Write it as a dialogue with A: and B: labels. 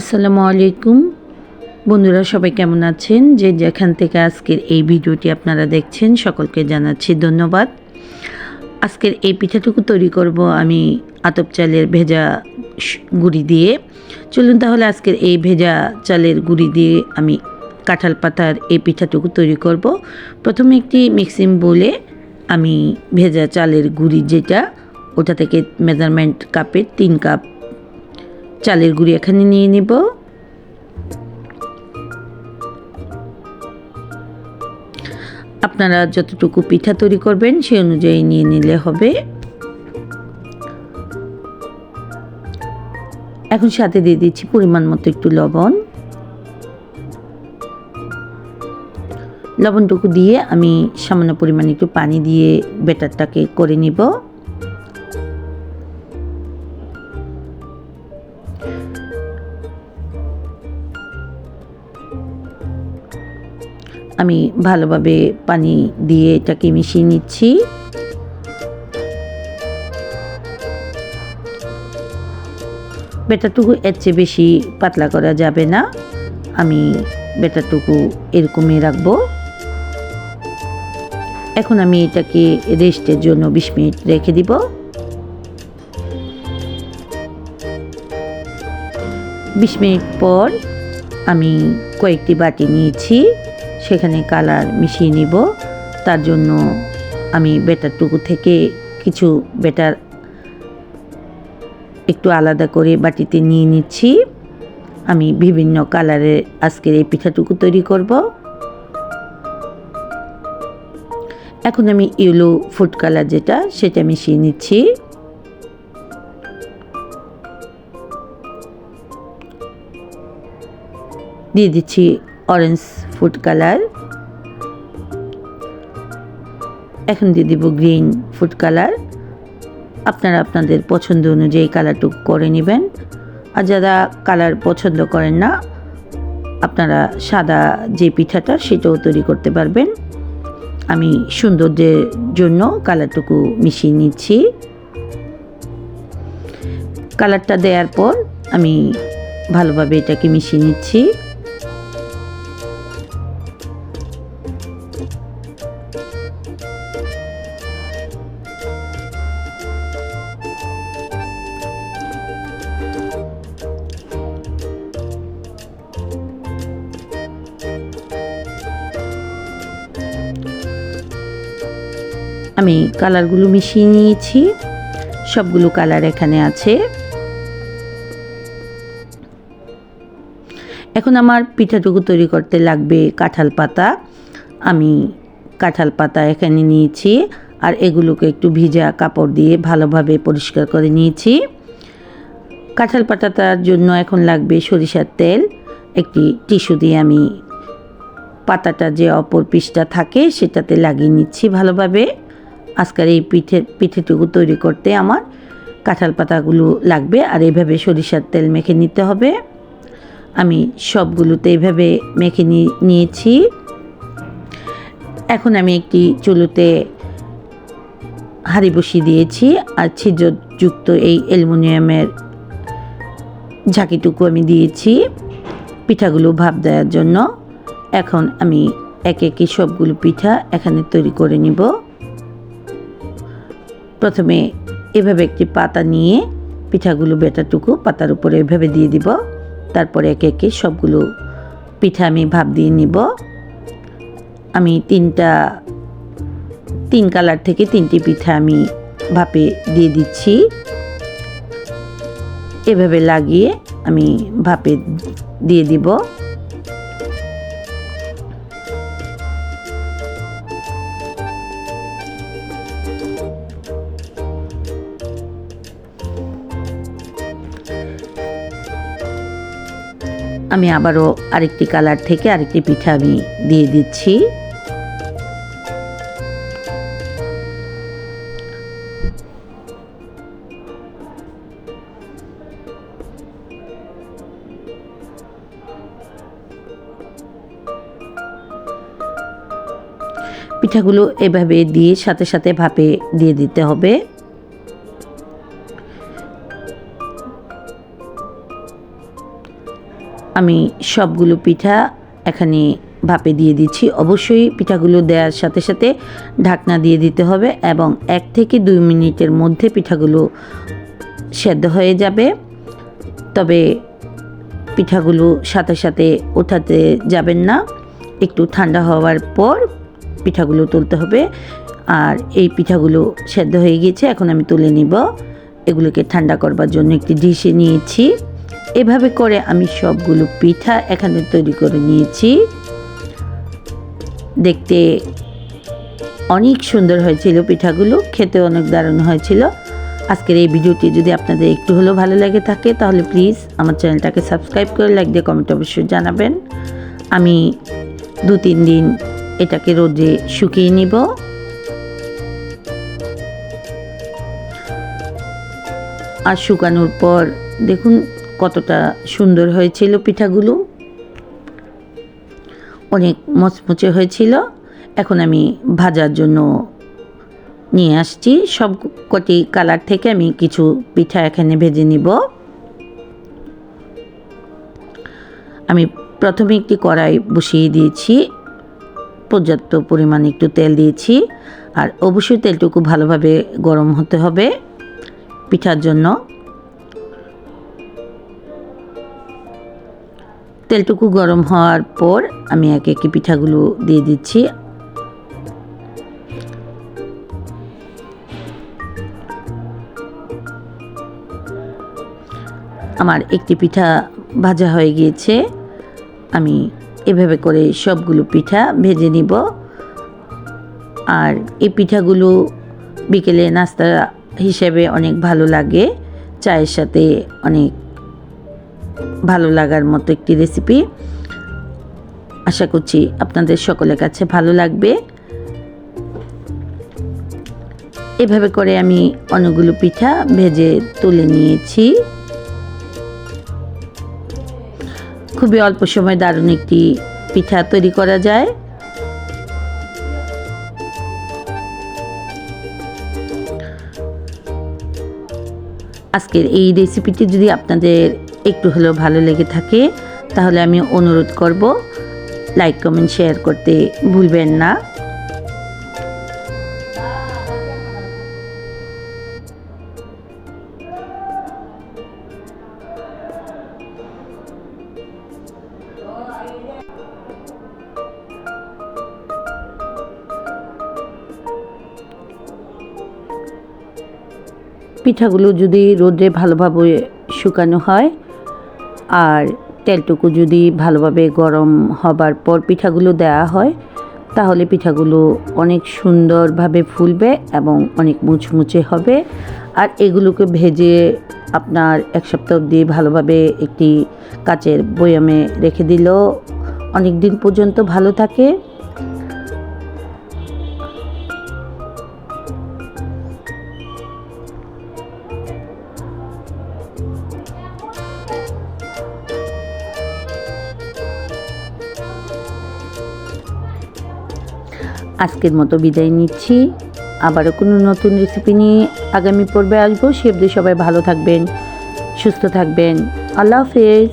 A: আসসালামু আলাইকুম। বন্ধুরা, সবাই কেমন আছেন? যে যেখান থেকে আজকের এই ভিডিওটি আপনারা দেখছেন, সকলকে জানাচ্ছি ধন্যবাদ। আজকের এই পিঠাটুকু তৈরি করব আমি আতপ চালের ভেজা গুড়ি দিয়ে। চলুন তাহলে আজকের এই ভেজা চালের গুড়ি দিয়ে আমি কাঁঠাল পাতার এই পিঠাটুকু তৈরি করব। প্রথমে একটি মিক্সিং বলে আমি ভেজা চালের গুড়ি যেটা, ওটা থেকে মেজারমেন্ট কাপের তিন কাপ চালের গুঁড়ি এখানে নিয়ে নিব। আপনারা যতটুকু পিঠা তৈরি করবেন সেই অনুযায়ী নিয়ে নিলে হবে। এখন সাথে দিয়ে দিচ্ছি পরিমাণ মতো একটু লবণ। লবণটুকু দিয়ে আমি সামান্য পরিমাণে একটু পানি দিয়ে বেটারটাকে করে নিব। আমি ভালোভাবে পানি দিয়ে এটাকে মিশিয়ে নিচ্ছি। বেটারটুকু এর চেয়ে বেশি পাতলা করা যাবে না। আমি বেটারটুকু এরকমই রাখব। এখন আমি এটাকে রেস্টের জন্য বিশ মিনিট রেখে দিব। বিশ মিনিট পর আমি কয়েকটি বাটি নিয়েছি। সেখানে কালার মিশিয়ে নিব। তার জন্য আমি বেটারটুকু থেকে কিছু বেটার একটু আলাদা করে বাটিতে নিয়ে নিচ্ছি। আমি বিভিন্ন কালারের আজকের এই পিঠাটুকু তৈরি করব। এখন আমি ইয়েলো ফুড কালার যেটা, সেটা মিশিয়ে নিচ্ছি। দিয়ে দিচ্ছি অরেঞ্জ ফুড কালার এখন দিয়ে দিব গ্রিন ফুড কালার আপনারা আপনাদের পছন্দ অনুযায়ী কালারটুকু করে নেবেন। আর যারা কালার পছন্দ করেন না, আপনারা সাদা যে পিঠাটা সেটাও তৈরি করতে পারবেন। আমি সৌন্দর্যের জন্য কালারটুকু মিশিয়ে নিচ্ছি। কালারটা দেওয়ার পর আমি ভালোভাবে এটাকে মিশিয়ে নিচ্ছি। আমি কালারগুলো মিশিয়ে নিয়েছি। সবগুলো কালার এখানে আছে। এখন আমার পিঠাটুকু তৈরি করতে লাগবে কাঁঠাল পাতা। আমি কাঁঠাল পাতা এখানে নিয়েছি আর এগুলোকে একটু ভিজা কাপড় দিয়ে ভালোভাবে পরিষ্কার করে নিয়েছি। কাঁঠাল পাতাটার জন্য এখন লাগবে সরিষার তেল। একটি টিস্যু দিয়ে আমি পাতাটা যে অপর পিসটা থাকে সেটাতে লাগিয়ে নিচ্ছি ভালোভাবে। আজকের এই পিঠে, পিঠেটুকু তৈরি করতে আমার কাঁঠাল পাতাগুলো লাগবে আর এইভাবে সরিষার তেল মেখে নিতে হবে। আমি সবগুলোতে এইভাবে মেখে নিয়েছি। এখন আমি একটি চুলোতে হাঁড়ি বসিয়ে দিয়েছি আর ছিদ্রযুক্ত এই অ্যালুমিনিয়ামের ঝাঁকিটুকু আমি দিয়েছি পিঠাগুলো ভাপ দেওয়ার জন্য। এখন আমি একে একে সবগুলো পিঠা এখানে তৈরি করে নিব। প্রথমে এভাবে একটি পাতা নিয়ে পিঠাগুলো বেটাটুকু পাতার উপরে এভাবে দিয়ে দিব। তারপরে একে একে সবগুলো পিঠা আমি ভাপ দিয়ে নিব। আমি তিনটা, তিন কালার থেকে তিনটি পিঠা আমি ভাপে দিয়ে দিচ্ছি। এভাবে লাগিয়ে আমি ভাপে দিয়ে দিব। আমি আবারও আরেকটি কালার থেকে আরেকটি পিঠা আমি দিয়ে দিচ্ছি। পিঠাগুলো এভাবে দিয়ে সাথে সাথে ভাপে দিয়ে দিতে হবে। আমি সবগুলো পিঠা এখানে ভাপে দিয়ে দিচ্ছি। অবশ্যই পিঠাগুলো দেওয়ার সাথে সাথে ঢাকনা দিয়ে দিতে হবে এবং এক থেকে দুই মিনিটের মধ্যে পিঠাগুলো সেদ্ধ হয়ে যাবে। তবে পিঠাগুলো সাথে সাথে ওঠাতে যাবেন না। একটু ঠান্ডা হওয়ার পর পিঠাগুলো তুলতে হবে। আর এই পিঠাগুলো সেদ্ধ হয়ে গিয়েছে, এখন আমি তুলে নিব। এগুলোকে ঠান্ডা করবার জন্য একটি ডিশে নিয়েছি। এভাবে করে আমি সবগুলো পিঠা এখানে তৈরি করে নিয়েছি। দেখতে অনেক সুন্দর হয়েছিল পিঠাগুলো, খেতে অনেক দারুণ হয়েছিল। আজকের এই ভিডিওটি যদি আপনাদের একটু হলেও ভালো লেগে থাকে, তাহলে প্লিজ আমার চ্যানেলটাকে সাবস্ক্রাইব করে লাইক দিয়ে কমেন্ট অবশ্যই জানাবেন। আমি দু তিন দিন এটাকে রোদে শুকিয়ে নিব। আর শুকানোর পর দেখুন কতটা সুন্দর হয়েছিল পিঠাগুলো? অনেক মচমচে হয়েছিল। এখন আমি ভাজার জন্য নিয়ে আসছি। সব কটি কালার থেকে আমি কিছু পিঠা এখানে ভেজে নিব। আমি প্রথমে একটি কড়াই বসিয়ে দিয়েছি। পর্যাপ্ত পরিমাণে একটু তেল দিয়েছি। আর অবশ্যই তেলটুকু ভালোভাবে গরম হতে হবে পিঠার জন্য। তেলটুকু গরম হওয়ার পর আমি একে একে পিঠাগুলো দিয়ে দিচ্ছি। আমার একটি পিঠা ভাজা হয়ে গিয়েছে। আমি এভাবে করে সবগুলো পিঠা ভেজে নিব। আর এই পিঠাগুলো বিকেলে নাস্তা হিসেবে অনেক ভালো লাগে। চায়ের সাথে অনেক ভালো লাগার মতো একটি রেসিপি আশা করছি আপনাদের সকলের কাছে ভালো লাগবে। এভাবে করে আমি অনেকগুলো পিঠা ভেজে তুলে নিয়েছি। খুবই অল্প সময় দারুণ একটি পিঠা তৈরি করা যায়। আজকের এই রেসিপিটি যদি আপনাদের একটু হলেও ভালো লেগে থাকে, তাহলে আমি অনুরোধ করব লাইক কমেন্ট শেয়ার করতে ভুলবেন না। পিঠাগুলো যদি রোদে ভালোভাবে শুকানো হয় আর তেলটুকু যদি ভালোভাবে গরম হবার পর পিঠাগুলো দেওয়া হয়, তাহলে পিঠাগুলো অনেক সুন্দরভাবে ফুলবে এবং অনেক মুচমুচে হবে। আর এগুলোকে ভেজে আপনার এক সপ্তাহ অবধি ভালোভাবে একটি কাচের বয়ামে রেখে দিলেও অনেক দিন পর্যন্ত ভালো থাকে। আজকের মতো বিদায় নিচ্ছি। আবারও কোনো নতুন রেসিপি নিয়ে আগামী পর্বে আসব। সে সবাই ভালো থাকবেন, সুস্থ থাকবেন। আল্লাহ হাফেজ।